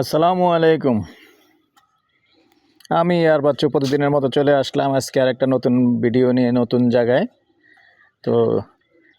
আসসালামু আলাইকুম। আমি আর বাচ্চু প্রতিদিনের মতো চলে আসলাম আজকে আর একটা নতুন ভিডিও নিয়ে নতুন জায়গায়। তো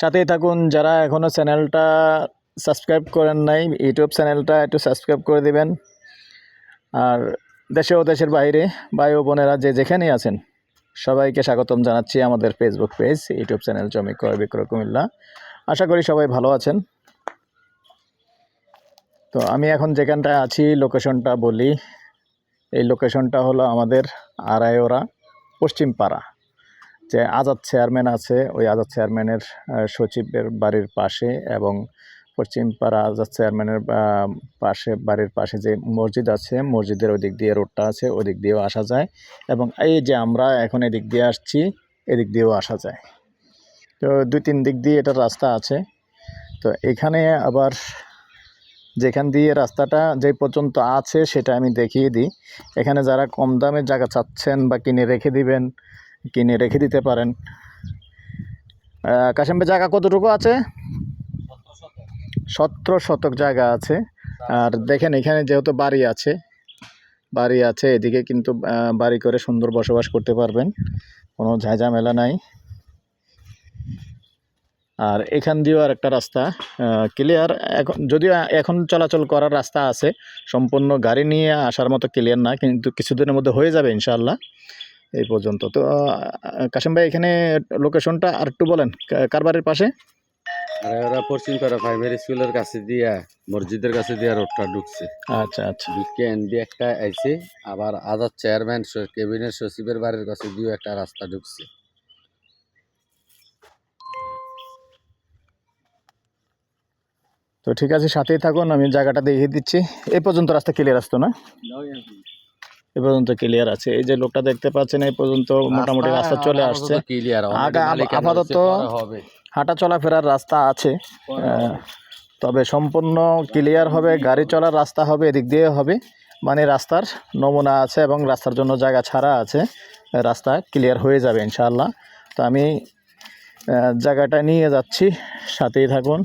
সাথেই থাকুন, যারা এখনও চ্যানেলটা সাবস্ক্রাইব করেন নাই, ইউটিউব চ্যানেলটা একটু সাবস্ক্রাইব করে দিবেন। আর দেশে ও দেশের বাইরে ভাই ও বোনেরা যে যেখানেই আছেন, সবাইকে স্বাগতম জানাচ্ছি আমাদের ফেসবুক পেজ ইউটিউব চ্যানেল জমি ক্রয় কুমিল্লা। আশা করি সবাই ভালো আছেন। তো আমি এখন যেখানটায় আছি লোকেশনটা বলি। এই লোকেশনটা হলো আমাদের আড়াইওরা পশ্চিমপাড়া, যে আজাদ চেয়ারম্যান আছে। ওই আজাদ চেয়ারম্যানের সচিবের বাড়ির পাশে এবং পশ্চিমপাড়া আজাদ চেয়ারম্যানের পাশে, বাড়ির পাশে যে মসজিদ আছে, মসজিদের ওদিক দিয়ে রোডটা আছে ওদিক দিয়েও আসা যায় এবং এই যে আমরা এখন এদিক দিয়ে আসছি, এদিক দিয়েও আসা যায়। তো দুই, তিন দিক দিয়ে এটার রাস্তা আছে। তো এখানে আবার যেখান দিয়ে রাস্তাটা যে পর্যন্ত আছে সেটা আমি দেখিয়ে দিই। এখানে যারা কম দামে জায়গা চাচ্ছেন বা কিনে রেখে দিবেন কিনে রেখে দিতে পারেন। আহ, কাশেম ভাই জায়গা কতটুকু আছে? সতেরো শতক জায়গা আছে। আর দেখেন এখানে যেহেতু বাড়ি আছে বাড়ি আছে এদিকে কিন্তু বাড়ি করে সুন্দর বসবাস করতে পারবেন। কোনো ঝাঁঝামেলা নাই। আর এখান দিয়েও আর একটা রাস্তা ক্লিয়ার এখন যদিও এখন চলাচল করার রাস্তা আছে সম্পূর্ণ গাড়ি নিয়ে আসার মতো ক্লিয়ার না কিন্তু কিছুদিনের মধ্যে হয়ে যাবে ইনশাআল্লাহ এই পর্যন্ত। তো কাশেম ভাই এখানে লোকেশনটা আর একটু বলেন কা- কার বাড়ির পাশে? আর ওরা পশ্চিম পাড়া প্রাইমারি স্কুলের কাছে দিয়া মসজিদের কাছে দিয়া রোডটা ঢুকছে। আচ্ছা আচ্ছা। ঢুকে একটা আইছে আবার আজাদ চেয়ারম্যান কেবিনেট সচিবের বাড়ির কাছে দিয়েও একটা রাস্তা ঢুকছে। তো ঠিক আছে সাথেই থাকুন আমি জায়গাটা দেখিয়ে দিচ্ছি। এই পর্যন্ত রাস্তা ক্লিয়ার আসতো না? এই পর্যন্ত ক্লিয়ার আছে। এই যে লোকটা দেখতে পাচ্ছেন এই পর্যন্ত মোটামুটি রাস্তা চলে আসছে। আপাতত- হাঁটা চলাফেরার রাস্তা আছে তবে সম্পূর্ণ ক্লিয়ার হবে গাড়ি চলার রাস্তা হবে এদিক দিয়ে হবে। মানে রাস্তার নমুনা আছে এবং রাস্তার জন্য জায়গা ছাড়া আছে রাস্তা ক্লিয়ার হয়ে যাবে ইনশাআল্লাহ। তো আমি জায়গাটা নিয়ে যাচ্ছি সাথেই থাকুন।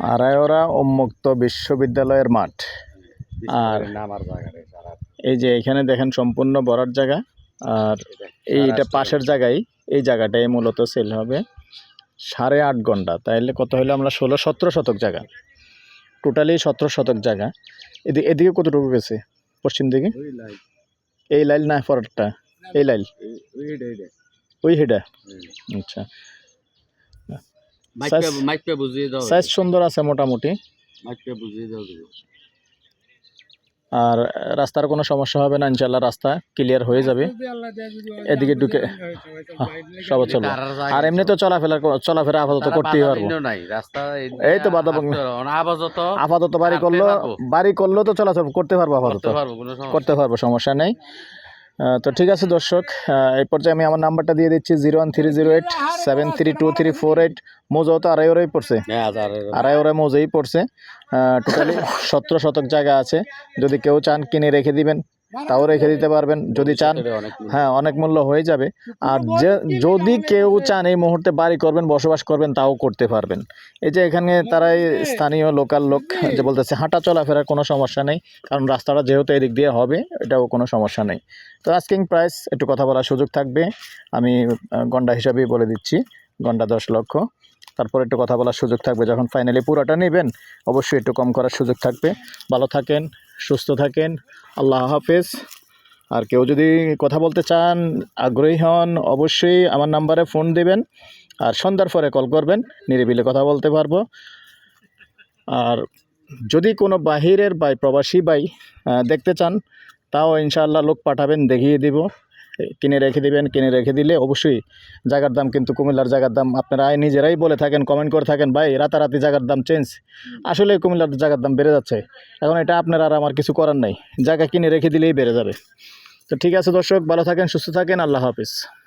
আড়াইওরা উন্মুক্ত বিশ্ববিদ্যালয়ের মাঠ। আর- এই যে এখানে দেখেন সম্পূর্ণ বরার জায়গা আর এইটা পাশের জায়গায় এই জায়গাটাই মূলত সেল হবে সাড়ে আট ঘণ্টা। তাইলে কত হলো আমরা ষোলো সতেরো শতক জায়গা। টোটালি সতেরো শতক জায়গা। এদিকে এদিকে কতটুকু গেছে? পশ্চিম দিকে? এই লাইল না পরেরটা এই লাইল ওই হেডা। আচ্ছা। মাইক Size- মাইক পে বুঝিয়ে দাও। সাইজ সুন্দর আছে মোটামুটি। মাইক বুঝিয়ে দাও আর রাস্তার কোনো সমস্যা হবে না ইনশাল্লাহ রাস্তা ক্লিয়ার হয়ে যাবে। এদিকে ঢুকে সব চলবে। আর এমনি তো চলাফেরা চলাফেরা আপাতত করতেই পারব। রাস্তা এই তো বাধা আপাতত আপাতত বাড়ি করল বাড়ি করলেও তো চলাচল করতে পারব আপাতত। করতে পারব সমস্যা নেই। তো ঠিক আছে দর্শক এই পর্যায়ে আমি আমার নাম্বারটা দিয়ে দিচ্ছি zero one three zero eight seven three two three four eight. মৌজাও তো আড়াই ওরাই পড়ছে নেই আড়াই ওরাই মোজেই পড়ছে টোটালি সতেরো শতক জায়গা আছে। যদি কেউ চান কিনে রেখে দিবেন তাও রেখে দিতে পারবেন যদি চান হ্যাঁ অনেক মূল্য হয়ে যাবে। আর যে যদি কেউ চান এই মুহূর্তে বাড়ি করবেন বসবাস করবেন তাও করতে পারবেন। এই যে এখানে তারাই স্থানীয় লোকাল লোক যে বলতেছে হাঁটা চলাফেরার কোনো সমস্যা নেই কারণ রাস্তাটা যেহেতু এদিক দিয়ে হবে এটাও কোনো সমস্যা নেই। তো আস্কিং প্রাইস একটু কথা বলার সুযোগ থাকবে। আমি গন্ডা হিসাবেই বলে দিচ্ছি গন্ডা দশ লক্ষ। তারপর একটু কথা বলার সুযোগ থাকবে যখন ফাইনালি পুরোটা নেবেন অবশ্যই একটু কম করার সুযোগ থাকবে। ভালো থাকেন সুস্থ থাকেন। আল্লাহ হাফেজ। আর কেউ যদি কথা বলতে চান, আগ্রহী হন, অবশ্যই আমার নাম্বারে ফোন দেবেন আর সন্ধ্যার পরে কল করবেন, নিরিবিলে কথা বলতে পারব। আর যদি কোনো বাহিরের বাই প্রবাসী বাই দেখতে চান, তাও ইনশাআল্লাহ লোক পাঠাবেন, দেখিয়ে দিব। কিনে রেখে দিবেন, কিনে রেখে দিলে অবশ্যই জায়গার দাম কিন্তু কুমিল্লার জায়গার দাম আপনারা নিজেরাই বলে থাকেন কমেন্ট করে থাকেন, ভাই, রাতারাতি জায়গার দাম চেঞ্জ আসলে কুমিল্লার জায়গার দাম বেড়ে যাচ্ছে। এখন এটা আপনারা আর আমার কিছু করার নাই। জায়গা কিনে রেখে দিলেই বেড়ে যাবে। তো ঠিক আছে দর্শক, ভালো থাকেন, সুস্থ থাকেন, আল্লাহ হাফিজ।